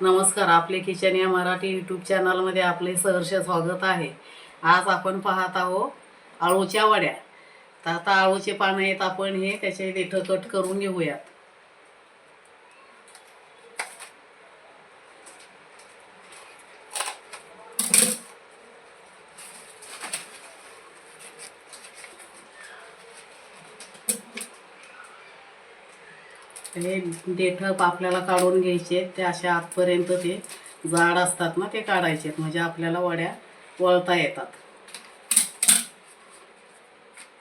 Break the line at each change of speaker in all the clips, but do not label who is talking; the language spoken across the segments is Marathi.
नमस्कार आपले किचन या मराठी यूट्यूब चॅनलमध्ये आपले सहर्ष स्वागत आहे. आज आपण पाहत आहो आळूच्या वड्या. तर आता आळूचे पानं आहेत आपण हे त्याचे देठं कट करून घेऊयात. हे देठप आपल्याला काढून घ्यायचे ते अशा आतपर्यंत ते जाड असतात ना ते काढायचे म्हणजे आपल्याला वड्या वळता येतात.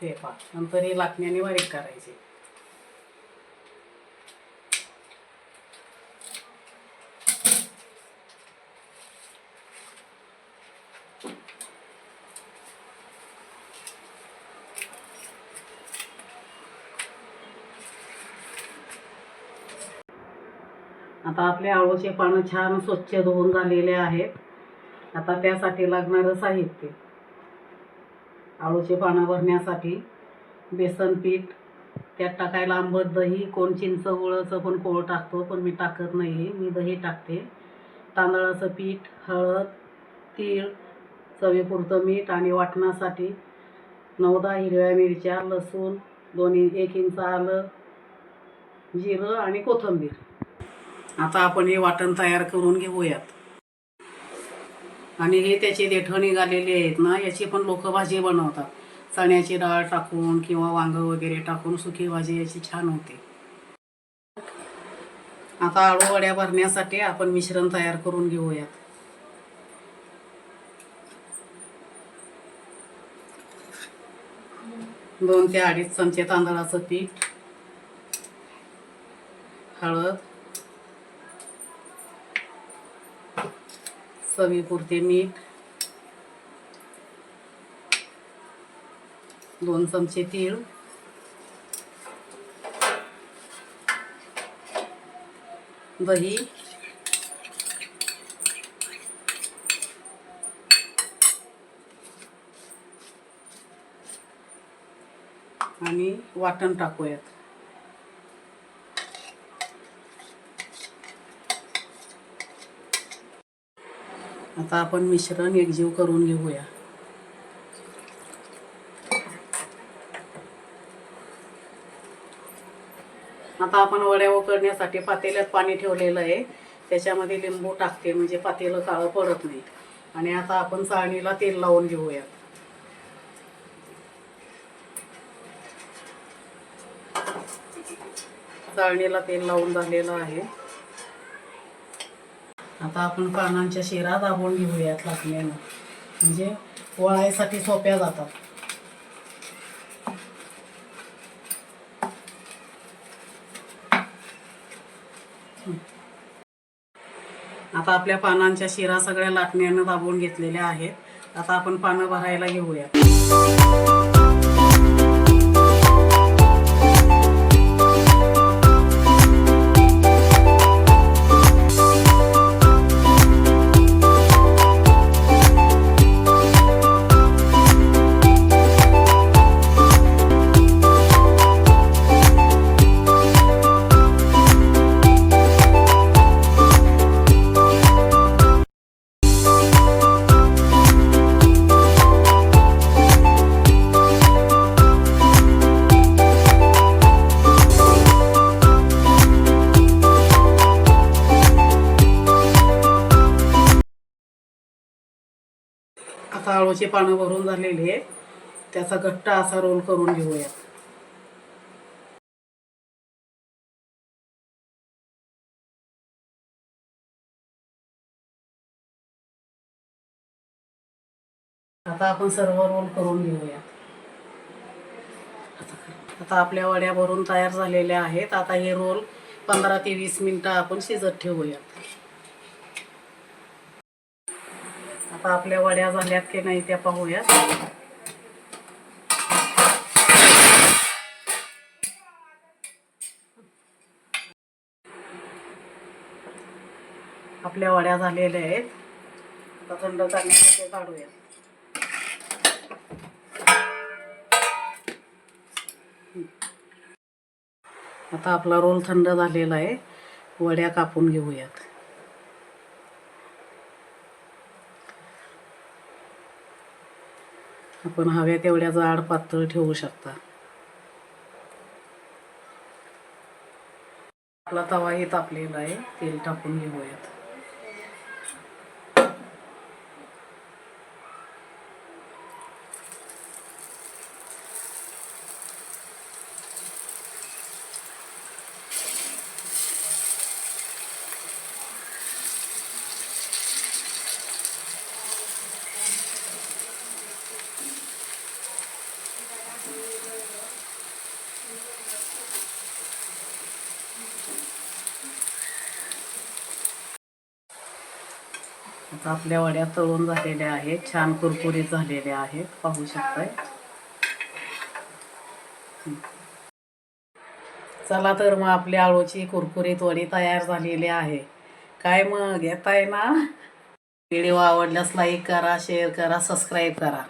हे पा नंतर हे लाटण्याने बारीक करायचे. आता आपले आळूचे पानं छान स्वच्छ धुवून झालेले आहेत. आता त्यासाठी लागणारं साहित्य आळूचे पानं भरण्यासाठी बेसन पीठ त्यात टाकायला आंबट दही कोण चिंच गुळाचं पण कोळ टाकतो पण मी टाकत नाही मी दही टाकते. तांदळाचं पीठ हळद तीळ चवीपुरतं मीठ आणि वाटणासाठी नवदा हिरव्या मिरच्या लसूण दोन्ही एक इंच आलं जिरं आणि कोथिंबीर. आता आपण हे वाटण तयार करून घेऊयात. आणि हे त्याचे देठं निघालेले आहेत ना याची पण लोक भाजी बनवतात. चण्याची डाळ टाकून किंवा वांग वगैरे टाकून सुकी भाजी याची छान होते. आता आळू वड्या भरण्यासाठी आपण मिश्रण तयार करून घेऊयात. दोन ते अडीच चमचे तांदळाचं पीठ हळद चवीपुरते मीठ दोन चमचे तीळ दही आणि वाटण टाकूयात. आता आपण मिश्रण एकजीव करून घेऊया. आता आपण वड्या उकडण्यासाठी पातेल्यात पाणी ठेवलेलं आहे. त्याच्यामध्ये लिंबू टाकते म्हणजे पातेलं काळं पडत नाही. आणि आता आपण चाळणीला तेल लावून घेऊया चाळणीला तेल लावून झालेलं आहे. आता आपण पानांच्या शिरा दाबून घेऊयात लाटण्यानं म्हणजे वळायसाठी सोप्या जातात. आता आपल्या पानांच्या शिरा सगळ्या लाटण्यानं दाबून घेतलेल्या आहेत. आता आपण पानं भरायला घेऊया आता पानं भरून झालेली आहे त्याचा घट्ट असा रोल करून घेऊया आता आपण सर्व रोल करून घेऊया आता आपल्या वड्या भरून तयार झालेल्या आहेत. आता हे रोल पंधरा ते वीस मिनिटं आपण शिजत ठेवूयात. आता आपल्या वड्या झाल्यात की नाही त्या पाहूयात. आपल्या वड्या झालेल्या आहेत. आता थंड करण्यासाठी काढूया आता आपला रोल थंड झालेला आहे. वड्या कापून घेऊयात. आपण हव्या तेवढ्या जाड पातळ ठेवू शकता. आपला तवाही तापलेला आहे. तेल टाकून घेऊयात. आता आपल्या वड्या तळून झालेल्या आहेत. छान कुरकुरीत झालेल्या आहेत. पाहू शकताय. चला तर मग आपल्या आळूची कुरकुरीत वडी तयार झालेली आहे. काय मग? घेताय ना? व्हिडिओ आवडल्यास लाईक करा शेअर करा सबस्क्राईब करा.